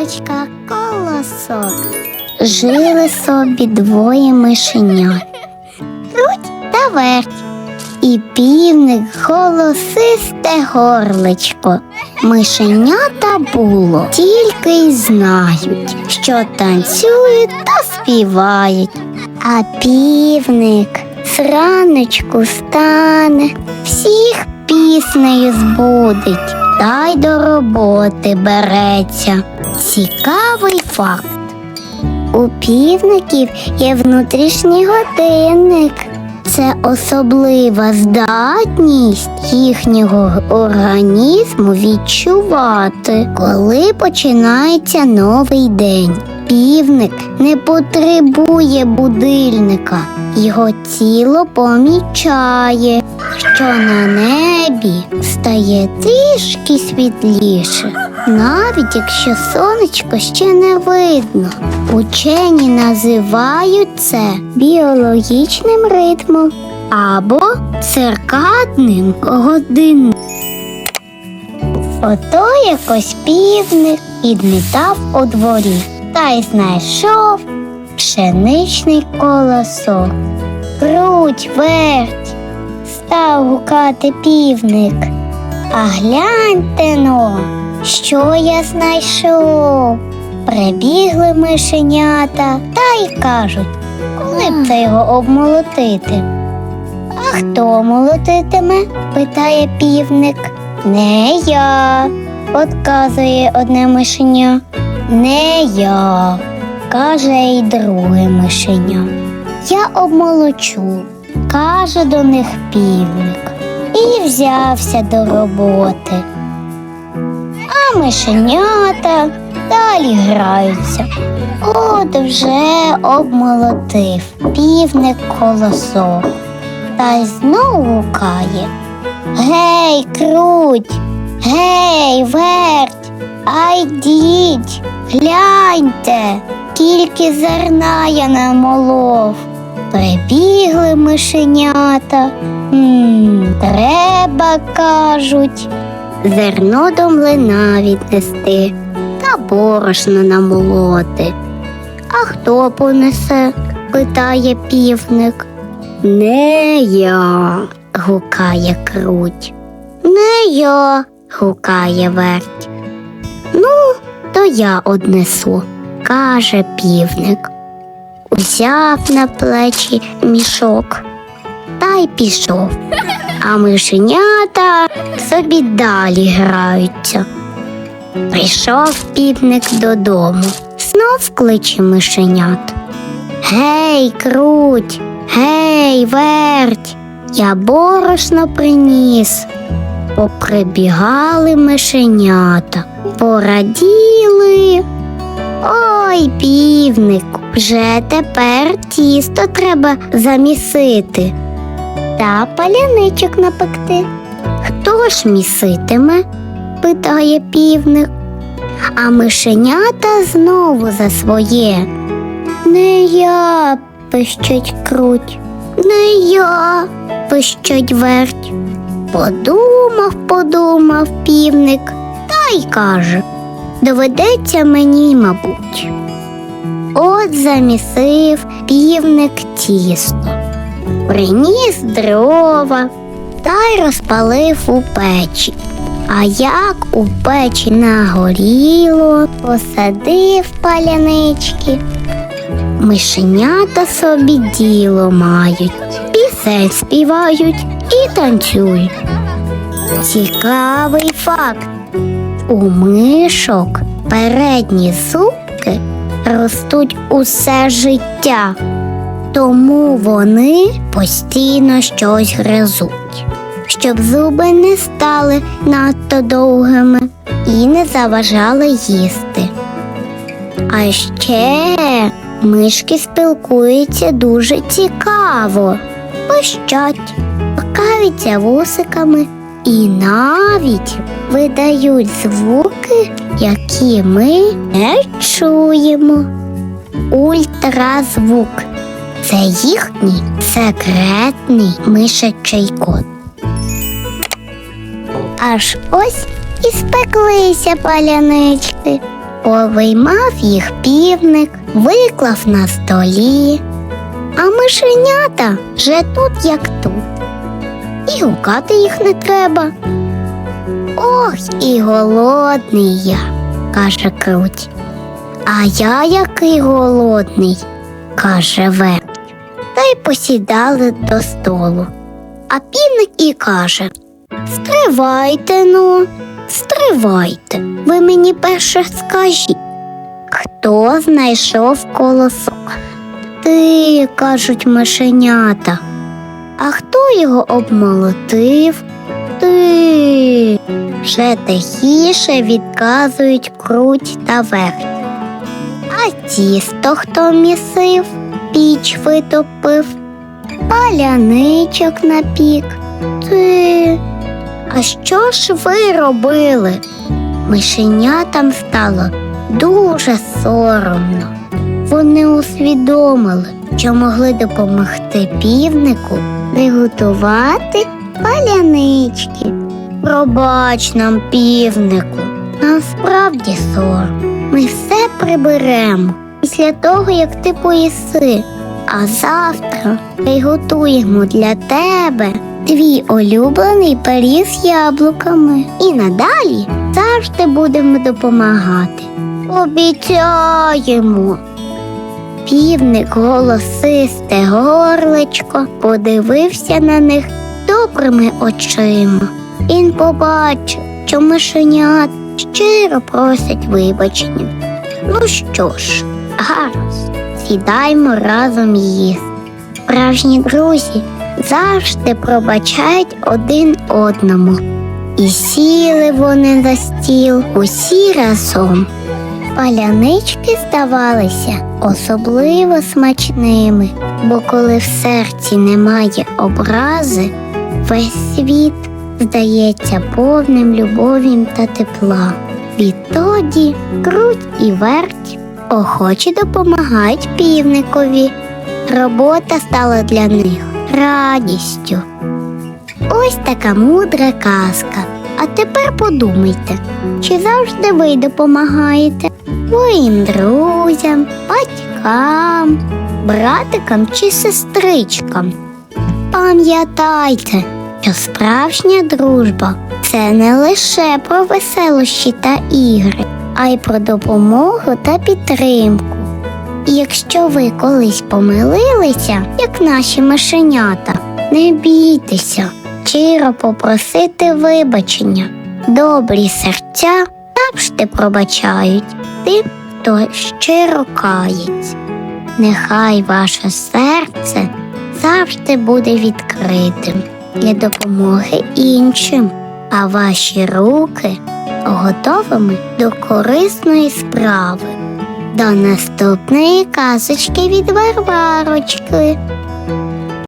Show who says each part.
Speaker 1: Казочка колосок. Жили собі двоє мишенят. Круть та верть. І півник голосисте горличко. Мишенята було, тільки й знають, що танцюють та співають. А півник зраночку стане, всіх піснею збудить, та й до роботи береться. Цікавий факт. У півників є внутрішній годинник. Це особлива здатність їхнього організму відчувати, коли починається новий день. Півник не потребує будильника, його тіло помічає, що на небі стає трішки світліше, навіть якщо сонечко ще не видно. Учені називають це біологічним ритмом або циркадним годинником. Ото якось півник підмітав у дворі та й знайшов пшеничний колосок. Круть, верть, став гукати півник. А гляньте но, що я знайшов. Прибігли мишенята та й кажуть, коли б це його обмолотити. А хто молотитиме? питає півник. Не я, отказує одне мишеня. Не я, каже й друге мишеня. Я обмолочу, каже до них півник, і взявся до роботи. А мишенята далі граються. От вже обмолотив півник колосок. Та й знову гукає. Гей, круть, гей, верть, ай діть, гляньте, тільки зерна я намолов. Прибігли мишенята. м треба, кажуть, зерно до млина віднести та борошно намолоти. А хто понесе? питає півник. Не я, гукає круть. Не я, гукає верть. Ну, то я однесу, каже півник. Узяв на плечі мішок та й пішов. А мишенята собі далі граються. Прийшов півник додому, знов кличе мишенят. Гей, круть, гей, верть, я борошно приніс. Поприбігали мишенята, пораділи. Ой, півнику, вже тепер тісто треба замісити та паляничок напекти. Хто ж міситиме? питає півник. А мишенята знову за своє. Не я, пищить круть, не я, пищить верть. Подумав, подумав півник та й каже доведеться мені, мабуть. От замісив півник тісто, приніс дрова та й розпалив у печі. А як у печі нагоріло, посадив палянички. Мишенята собі діло мають, пісень співають і танцюють. Цікавий факт. У мишок передні зубки ростуть усе життя, тому вони постійно щось гризуть, щоб зуби не стали надто довгими і не заважали їсти. А ще мишки спілкуються дуже цікаво, пищать, покавиться вусиками і навіть видають звуки, які ми не чуємо. Ультразвук це їхній секретний мишачий код. Аж ось і спеклися палянички. Повиймав їх півник, виклав на столі, а мишенята вже тут, як тут. І гукати їх не треба. Ох, і голодний я, каже круть. А я який голодний, каже верть. Та й посідали до столу. А півник і каже Стривайте ну, стривайте. Ви мені перше скажіть, хто знайшов колосок? Ти, кажуть мишенята. А хто його обмолотив? Ти. Вже тихіше відказують круть та верть. А тісто хто місив, піч витопив, паляничок напік. Ти. А що ж ви робили? Мишенятам стало дуже соромно. Вони усвідомили, що могли допомогти півнику приготувати палянички. Пробач нам, півнику, нам справді сором. Ми все приберемо після того, як ти поїси. А завтра приготуємо для тебе твій улюблений пиріг з яблуками. І надалі завжди будемо допомагати. Обіцяємо. Півник голосисте горлечко подивився на них добрими очима. Він побачив, що мишенят щиро просять вибачення. Ну що ж, гаразд, сідаймо разом їсти. Справжні друзі завжди пробачають один одному. І сіли вони за стіл усі разом. Палянички здавалися особливо смачними, бо коли в серці немає образи, весь світ здається повним любові та тепла. Відтоді круть і верть охоче допомагають півникові. Робота стала для них радістю. Ось така мудра казка. А тепер подумайте, чи завжди ви допомагаєте своїм друзям, батькам, братикам чи сестричкам. Пам'ятайте, що справжня дружба це не лише про веселощі та ігри, а й про допомогу та підтримку. І якщо ви колись помилилися, як наші мишенята, не бійтеся, щиро попросити вибачення. Добрі серця завжди пробачають тим, хто щиро кається. Нехай ваше серце завжди буде відкритим для допомоги іншим, а ваші руки готовими до корисної справи. До наступної казочки від Варварочки.